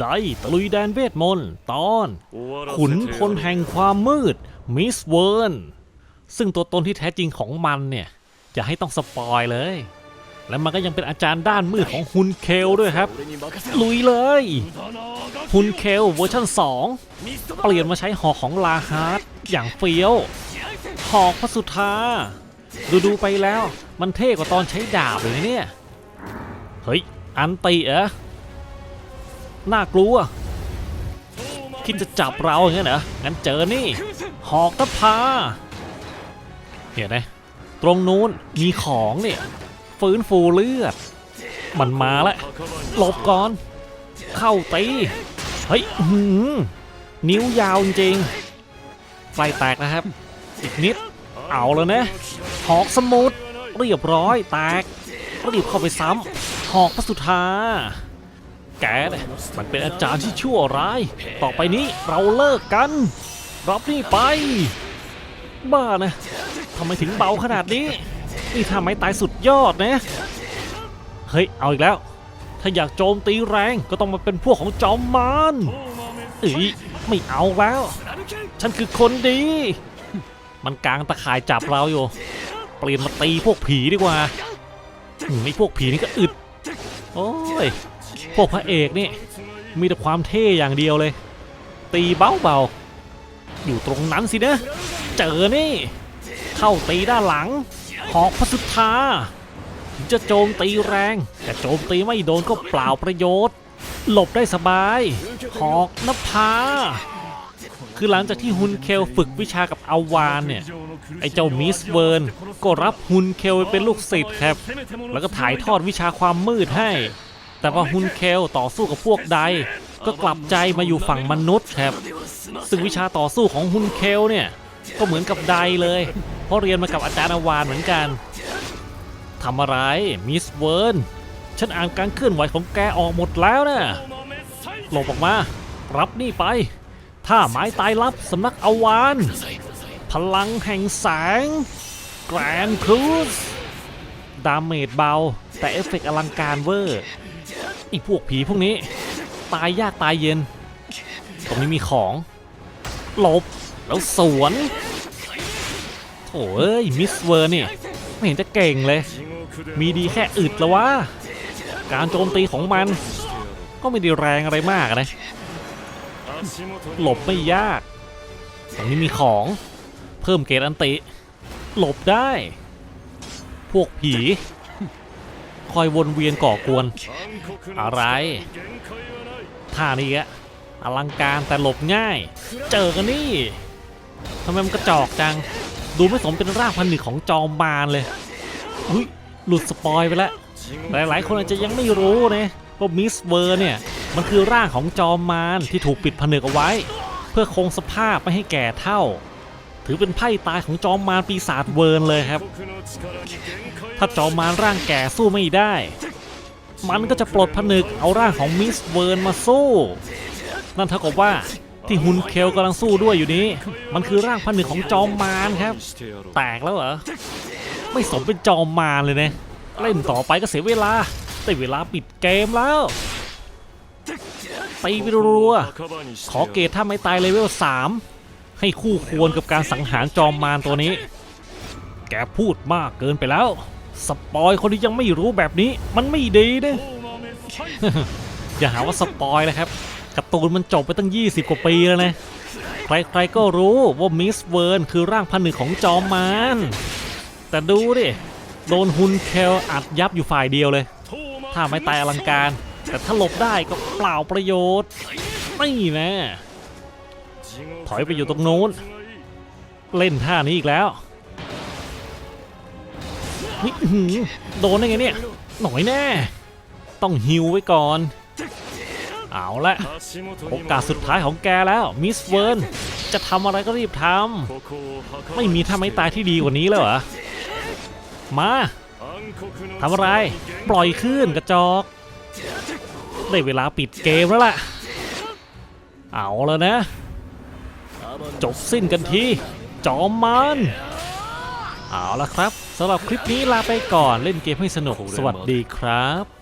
ได้ตะลุยแดนเวทมนต์ตอน ขุขุนนพพลลแห่งความมืดมิสเวิร์นซึ่งตัวตนที่แท้จริงของมันเนี่ย จะให้ต้องสปอยเลย และมันก็ยังเป็นอาจารย์ด้านมืดของฮุนเคลด้วยครับ ลุยเลยฮุนเคลเวอร์ชัน2 เปลี่ยนมาใช้หอกของลาฮาร์ดอย่างเฟี้ยว หอกพระสุธาดูดูๆไปแล้วมันเท่กว่าตอนใช้ดาบเลยนะเนี่ย เฮ้ย อันตีเหรอ น่ากลัว คิดจะจับเราอย่างนั้เหรองั้นเจอนี่ หอกนภาเห็นไหมตรงนู้นมีของเนี่ย ฟื้นฟูเลือด มันมาแล้วหลบก่อน เข้าตี เฮ้ยหือนิ้วยาวจริงไฟแตกนะครับ อีกนิด เอาแล้วนะ หอกสมุดเรียบร้อยแตกรีบเข้าไปซ้ำหอกพระสุธา แกเนี่ยมันเป็นอาจารย์ที่ชั่วร้าย ต่อไปนี้เราเลิกกัน รับนี่ไป บ้านะทำไมถึงเบาขนาดนี้ นี่ทำไมตายสุดยอดนะ เฮ้ย เอาอีกแล้ว ถ้าอยากโจมตีแรงก็ต้องมาเป็นพวกของจอมมารเอ้ยไม่เอาแล้ว ฉันคือคนดี มันกลางตะข่ายจับเราอยู่ เปลี่ยนมาตีพวกผีดีกว่าอืมไอ้พวกผีนี่ก็อึด โอ้ย พวกพระเอกนี่ มีแต่ความเท่อย่างเดียวเลย ตีเบาๆ อยู่ตรงนั้นสินะ เจอนี่ เข้าตีด้านหลัง หอกพระสุธาถึงจะโจมตีแรง แต่โจมตีไม่โดนก็เปล่าประโยชน์ หลบได้สบาย หอกนภาคือหลังจากที่ฮุนเคลฝึกวิชากับอาวานเนี่ย ไอ้เจ้ามิสเวิร์นก็รับฮุนเคลไปเป็นลูกศิษย์ครับ แล้วก็ถ่ายทอดวิชาความมืดให้ แต่พอฮุนเคลต่อสู้กับพวกใด ก็กลับใจมาอยู่ฝั่งมนุษย์ครับซึ่งวิชาต่อสู้ของฮุนเคลเนี่ยก็เหมือนกับใดเลย เพราะเรียนมากับอาจารย์อาวานเหมือนกันทำอะไรมิสเวิร์นฉันอ่านการเคลื่อนไหวของแกออกหมดแล้วนะหลบออกมา รับนี่ไป ถ้าไม้ตายลับสำนักอวาน พลังแห่งแสงแกรนครูสดาเมจเบา แต่เอฟเฟกต์อลังการเวอร์ อีพวกผีพวกนี้ ตายยากตายเย็น ตรงนี้มีของหลบแล้วสวนโถ่เอ้ยมิสเวอร์นี่ไม่เห็นจะเก่งเลย มีดีแค่อึดล้ววะการโจมตีของมัน ก็ไม่ได้แรงอะไรมากนะหลบไม่ยาก ตรงนี้มีของเพิ่มเกรดอันติ หลบได้ พวกผี คอยวนเวียนก่อกวน อะไร ท่านี้แกอลังการแต่หลบง่าย เจอกันนี่ทำไมมันกระจอกจัง ดูไม่สมเป็นร่างพันหนึ่งของจอมมารเลยอุ้ยหลุดสปอยไปแล้วหลายๆ คนอาจจะยังไม่รู้นะว่ามิสเวอร์เนี่ยมันคือร่างของจอมมารที่ถูกปิดผนึกเอาไว้ เพื่อคงสภาพไม่ให้แก่เท่า ถือเป็นไพ่ตายของจอมมารปีศาจเวิร์นเลยครับ ถ้าจอมมารร่างแก่สู้ไม่ได้ มันก็จะปลดผนึกเอาร่างของมิสเวิร์นมาสู้ นั่นเท่ากับว่าที่ฮุนเคลกำลังสู้ด้วยอยู่นี้ มันคือร่างผนึกของจอมมารครับ แตกแล้วเหรอ ไม่สมเป็นจอมมารเลยนะ เล่นต่อไปก็เสียเวลา แต่เวลาปิดเกมแล้วตีไปรัว ขอเกรดถ้าไม่ตายเลเวล3 ให้คู่ควรกับการสังหารจอมมารตัวนี้ แกพูดมากเกินไปแล้ว สปอยคนที่ยังไม่รู้แบบนี้ มันไม่ดีนะอย่าหาว่าสปอยนะครับการ์ตูนมันจบไปตั้ง 20 กว่าปีแล้วนะใครๆก็รู้ว่ามิสเวิร์นคือร่างพันหนึ่งของจอมมารแต่ดูดิโดนฮุนเคลอัดยับอยู่ฝ่ายเดียวเลยถ้าไม่ตายอลังการ แต่ถ้าหลบได้ก็เปล่าประโยชน์นี่นะ ถอยไปอยู่ตรงนู้น เล่นท่านี้อีกแล้วเฮ้ยอื้อหือโดนได้ไงเนี่ย หน่อยแน่ ต้องฮิวไว้ก่อน เอาละโอกาสสุดท้ายของแกแล้ว มิสเวิร์น จะทำอะไรก็รีบทำ ไม่มีท่าไม่ตายที่ดีกว่านี้แล้วเหรอ มาทำอะไร ปล่อยขึ้นกระจอก ได้เวลาปิดเกมแล้วล่ะ เอาแล้วนะ จบสิ้นกันที จอมมันเอาละครับสำหรับคลิปนี้ลาไปก่อนเล่นเกมให้สนุกสวัสดีครับ